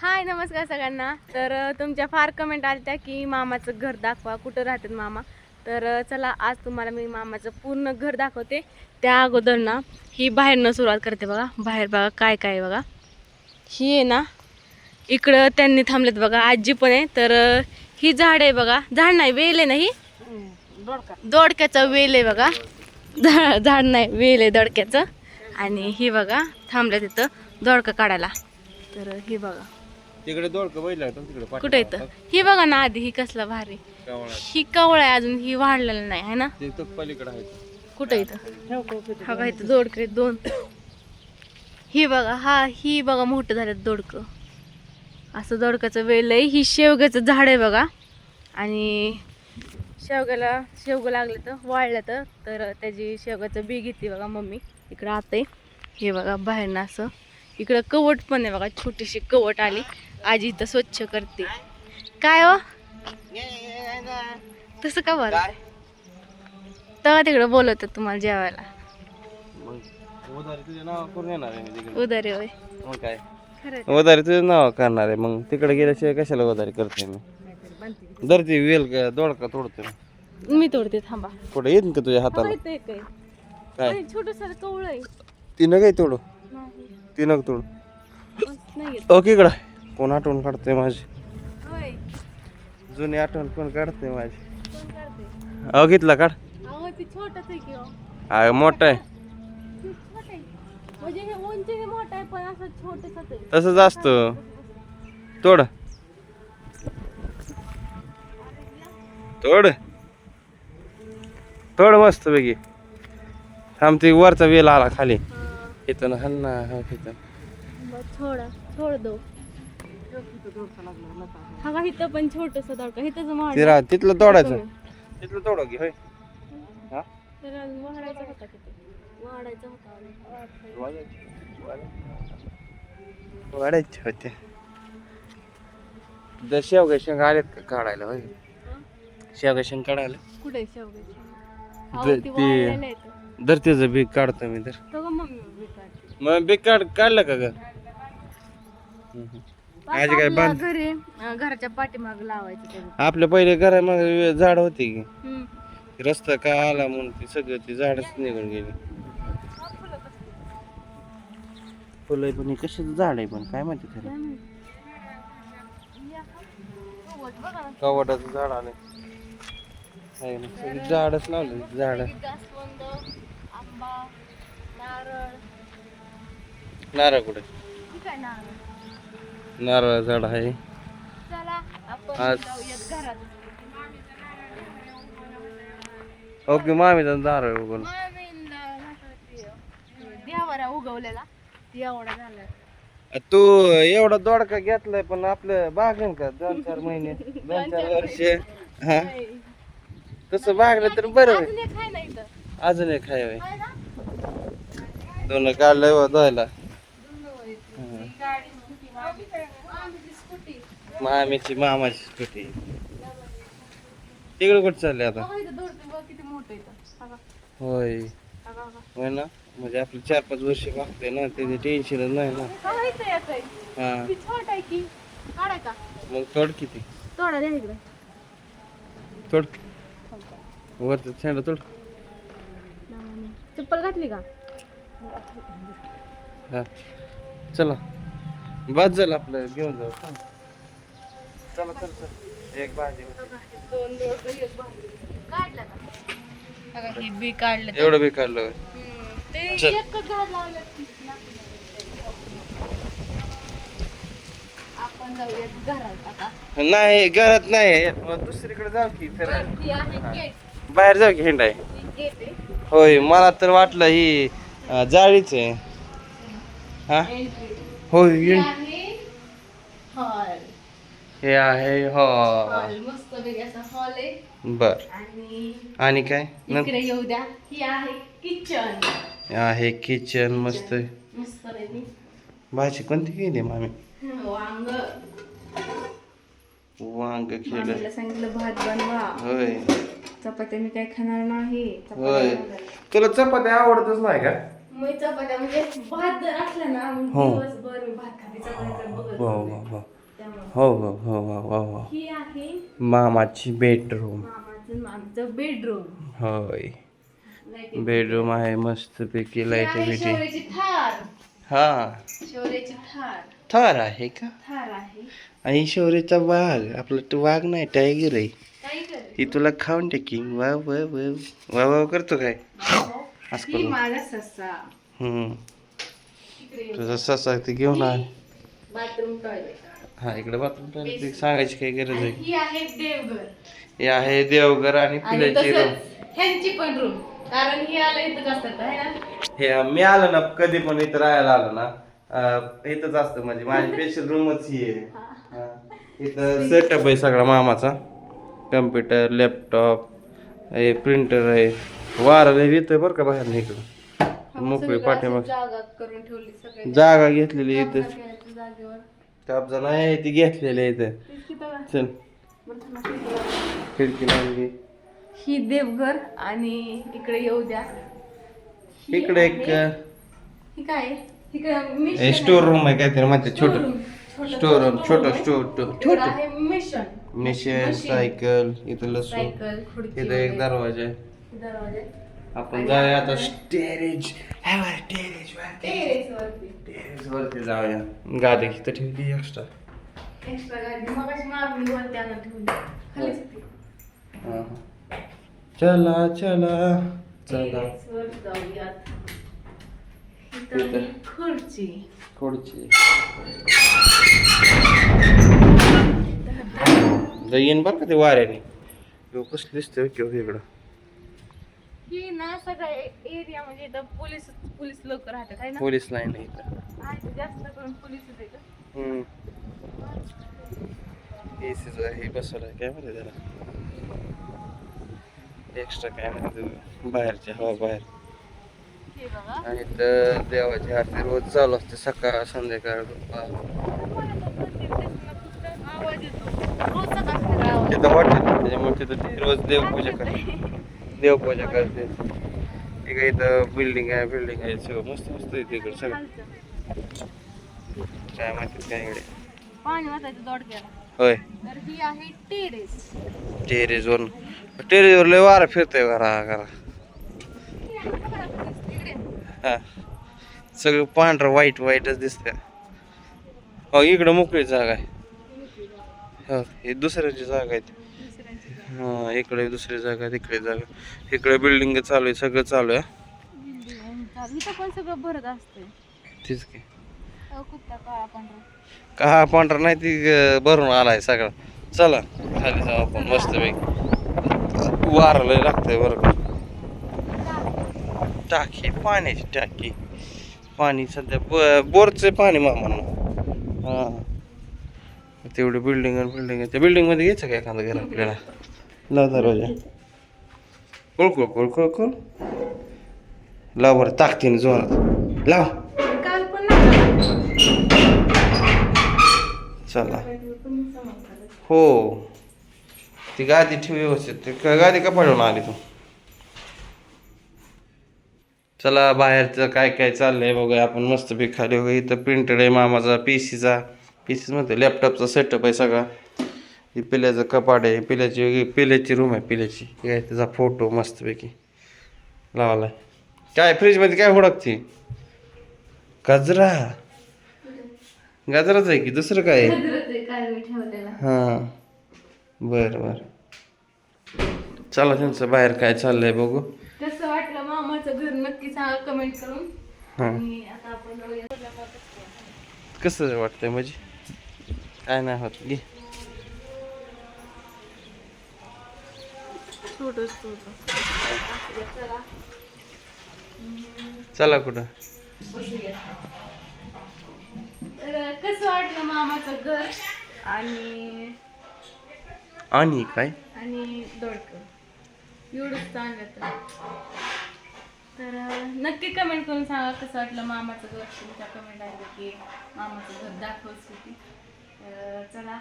हाय नमस्कार सगळ्यांना. तर तुमच्या फार कमेंट आल्या की मामाचं घर दाखवा. कुठं राहतात मामा? तर चला आज तुम्हाला मी मामाचं पूर्ण घर दाखवते. त्या अगोदर ना ही बाहेरनं सुरुवात करते बघा. बाहेर बघा काय काय आहे बघा. ही आहे ना इकडं त्यांनी थांबलेत बघा. आजी पण आहे. तर ही झाड आहे बघा. झाड नाही वेल आहे ना ही? दोडक्याचा वेल आहे बघा. झा झाड नाही वेल आहे दोडक्याचं. आणि ही बघा थांबलं तिथं दोडका काढायला. तर ही बघा. तिकडे दोडकं बैल तिकडे कुठे येतं ही बघा ना आधी ही कसला भारी. ही कवळ आहे अजून ही वाढलेलं नाही है ना? ते तो पलीकडे आहे कुठं इथं? हा का इथं दोडकं आहेत दोन. ही बघा हा ही बघा मोठं झालं दोडकं. असं दोडकाचं वेल आहे. ही शेवग्याचं झाड आहे बघा. आणि शेवग्याला शेवगं लागलं तर वाळलं तर तर त्याची शेवगाचं बी घेतली बघा मम्मी. इकडं आता हे बघा बाहेरनं असं. इकडं कवट पण आहे बघा छोटीशी कवट आली. आजी इथं स्वच्छ करते. काय हो? तसं का बरं? तेव्हा तिकडं बोलवतात तुम्हाला जेवायला. मग उधारी तुझे नाव करून येणार आहे मी तिकडे? उदारी होय. मग काय? तुझं नाव करणार आहे. मग तिकडे गेल्याशिवाय कशाला उधारी करते मी? धरती वेल का दोडका तोडतो? मी. तोडते थांबा. कुठे येत का तुझ्या हाताला? काय? छोटस कवळ आहे. तिनं काय तोडू? तिनं तोडू. ओके इकडं. कोण आठवण काढते माझी? जुनी आठवण कोण काढते माझी? अहो घेतला काढ. हो. हा मोठा आहे. म्हणजे आहे तसंच असतं. तोड. तोड. तोड मस्त पैकी थांब ते वरचा वेल आला खाली. इथं ना हल ना हा बस थोडा छोड दो. हा का इथं पण छोटस दडका. इथंच ते वाढ रा तिथलं तोडायचं. तिथलं तोड की होय. हा? तर वाढायचा होता किती वाढायचा होता. वाढायचे होते. तर शेवगा शेंग आलेत का काढायला होय? हा? शेवगा शेंग काढायला. कुठे द- ती ते- वाळलेलं आहे तर. धर त्याचं बी काढतो मी तर तो का मम्मी उभी काढते. मग बी काढ काढलं का ग आज काय आपल्या बांध घरी अं, घराच्या पाठीमाग लावायचं ते. आपल्या पहिले घरामागे झाड होती की हम्म. रस्ता का आला म्हणून ती सगळं ती झाडच निघून गेली फुलं पण हे कशाचं झाड आहे पण काय माहिती खरं काय माहीत. या. गवत बघा ना. कवाटाचं झाड ना सगळी झाडच लावले झाड जास्वंद आंबा नारळ नारळ कुठे? ठीक आहे नारळ. नारळ झाड आहे. चला आपण आज- जाऊयात घरात. ओके मामीचा नारळ उगवलं. देवारा उगवलेला. ती एवढा झाला. तू एवढा दोडका घेतलाय पण आपलं बागन का दोन चार महिने? दोन चार वर्ष. हा? तसं बागलं तर बरं होईल. अजून एक आहे होय. दोन काढलंय व धुवायला ही गाडी स्कूटी मामीची स्कूटी मामीची मामाची स्कूटी. तिकडे कुठे चालले आता? होय. होय ना? म्हणजे आपले चार पाच वर्ष मागते ना त्याचे टेन्शनच नाही ना. हा मग तोड किती? तोडा. वरचं शेंडा तोड. चप्पल घातली का? हा. चला. बस झालं आपलं घेऊन जाऊ. चला चला एक भाजी दोन एक भाकरी. काढलं का? बघा हे बी काढलं ते. एवढं बी काढलं होय. हम्म. ते चल. एकच झाड लावलं. आपण जाऊयात घरात आता. नाही घरात नाही. मग दुसरीकडे जाऊ की फिरायला. बाहेर जाऊ की हिंडाय. होय मला तर वाटलं ही जाळीच आहे. हा? होय हॉल. हे आहे हो. हॉल मस्त असा हॉल आहे. बर. आणि आणि काय? इकडे येऊ द्या. ही आहे किचन. आहे किचन मस्त भाजी कोणती केली मामी? वांग. वांग केलं. सांगितलं भात बनवा. होय. चपात्या मी काही खाणार नाही. होय. चपात्या तुला चपाती आवडतच नाही का? मी चपात्या म्हणजे भात जर असला ना हो. दिवसभर मी भात खाते चपात्या बघत हो. हो हो हो हो हो. आहे मामाची बेडरूम. मामाचं मामाचं बेडरूम. होय. बेडरूम आहे मस्त पैकी लाइट बिटी शौर्याची थार. हा. शौर्याची थार. थार आहे का? थार आहे. आणि शौर्याचा वाघ आपला तो वाघ नाही टायगर आहे. काय करे ही तुला खाऊन टाकीन. वा वा वा वा वा करतो काय? असं ही करू. माझा ससा. हम्म. इकडे तुझा ससा ते घेऊन आण. बाथरूम टॉयलेट हा इकडे बाथरूम टॉयलेट सांगायची काही गरज आहे ही आहे देवघर. हे आहे देवघर आणि आणि पिल्याची रूम तसंच ह्यांची पण रूम कारण ही आलं इथंच असतात है ना? हे मी आलो ना कधी पण इथं राहायला आलो ना अं, इथंच असतं म्हणजे माझी स्पेशल रूमच ही आहे. हा. इथं सेटअप आहे सगळा मामाचा. कम्प्युटर लॅपटॉप हे प्रिंटर आहे. वाराला येतोय बरं का बाहेर इकडं. मोकळी असं पाठीमाग. जागा करून ठेवली सगळे जागा घेतलेली इथं. जागेवर. कब्जा नाही ती घेतलेली आहे. चल. खिडकी लावली ही देवघर आणि इकडे येऊ द्या ही इकडे एक आहे- ही काय आहे? इकडे मिशन स्टोर रूम आहे काहीतरी म्हणते छोट Storeroom. छोटं स्टोर रूम छोट आहे. स्टोर इकडं छोट आहे मिशन. सायकल इथं लसूण सायकल खुर्ची इथं एक वगैरे. दरवाजा आहे दरवाजे आपण जाऊया आता टेरेज टेरेज टेरेस वरती. टेरेस वरती. जाऊया. गाडी इथं ठेवली एक्स्ट्रा एक्स्ट्रा गाडी मग अशी मागणी वरती आणून ठेवली. खालीच होती. चला चला. चला. जाऊयात. इथं. आहे खुर्ची. खुर्ची. बरं का ते वाऱ्याने? ह्यो कसं दिसतंय किंवा इकडं. ही ना सगळा एरिया म्हणजे इथं पोलीस पोलीस लोक राहतात आहे ना? पोलीस लाईन आहे इथं. आहे जास्त करून पोलीस आहे हे बसवलं त्याला? एक्स्ट्रा काय माहिती बाहेरच्या हवा बाहेर. हे बघा. आणि तर देवाची आरती रोज चालू असते सकाळ संध्याकाळ दुपार. आवाज येतो. आवाज तिथं हॉटेल त्याच्यामुळे तिथं ते रोज देवपूजा करते. देवपूजा करते. इकडे इथं बिल्डिंग आहे बिल्डिंग आहे. सगळं मस्त मस्त आहे तिकडे सगळं. काय माहिती काय इकडे? पाणी वाचायचं दोडक्याला. होय. तर ही आहे टेरेस टेरेसवर टेरेसवर लय वारा फिरतोय घरा घरा हा. सगळं पांढरं व्हाईट व्हाईटच दिसतंय. हो इकडं मोकळी जागा आहे. हो हे दुसऱ्याची जागा आहे हा इकडे दुसरी जागा तिकडे जागा इकडे बिल्डिंग चालू आहे सगळं चालू आहे पण सगळं भरत असते तीच की. पांढरा. का पांढरा नाही ती भरून आलाय सगळा. चला खाली जाऊ आपण मस्त पैकी वारा लय लागतंय बरं टाकी पाण्याची टाकी. पाणी सध्या ब बोरचं पाणी मामांना हा. तेवढी बिल्डिंग आणि बिल्डिंग त्या बिल्डिंगमध्ये घ्यायचं का एखादं घर आपल्याला? लाव दरवाजा कोळ कोळ कोळ लाव बरं ताकदीने जोरात. लाव. चला. हो. ती गादी ठेव व्यवस्थित. गादी का पडून आली तू? चला बाहेरचं काय काय चाललंय बघूया. आपण मस्त बी खाली बघा इथं प्रिंटेड आहे मामाचा पी पी म्हणतो लॅपटॉपचा सेटअप आहे सगळा. ही पिल्याचं कपाट आहे पिल्याची वेगळी पिल्याची रूम आहे पिल्याची. हे आहे त्याचा फोटो मस्तपैकी. लावलाय. काय फ्रीजमध्ये काय हुडकते? गजरा. गजराच आहे की? दुसरं काय हां. बरं बरं. चला त्यांचं बाहेर काय चाललंय बघू. कसं वाटलं मामाचं घर? नक्की सांगा कमेंट करून. कसं वाटतंय म्हणजे? काय नाही होत. घे. चला चला कुठं? तर कसं वाटलं मामाचं घर? आणि आणि काय? आणि दोडकं. एवढंच चांगलं तर. तर नक्की कमेंट करून सांगा कसं वाटलं मामाचं घर? तुमच्या कमेंट आलं की मामाचं घर दाखवच होती. तर चला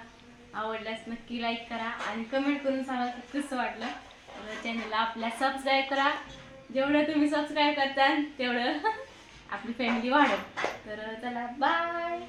आवडल्यास नक्की लाईक करा आणि कमेंट करून सांगा की कसं वाटलं. चॅनलला आपल्या सबस्क्राईब करा. जेवढं तुम्ही सबस्क्राईब करता तेवढं आपली फॅमिली वाढव तर चला बाय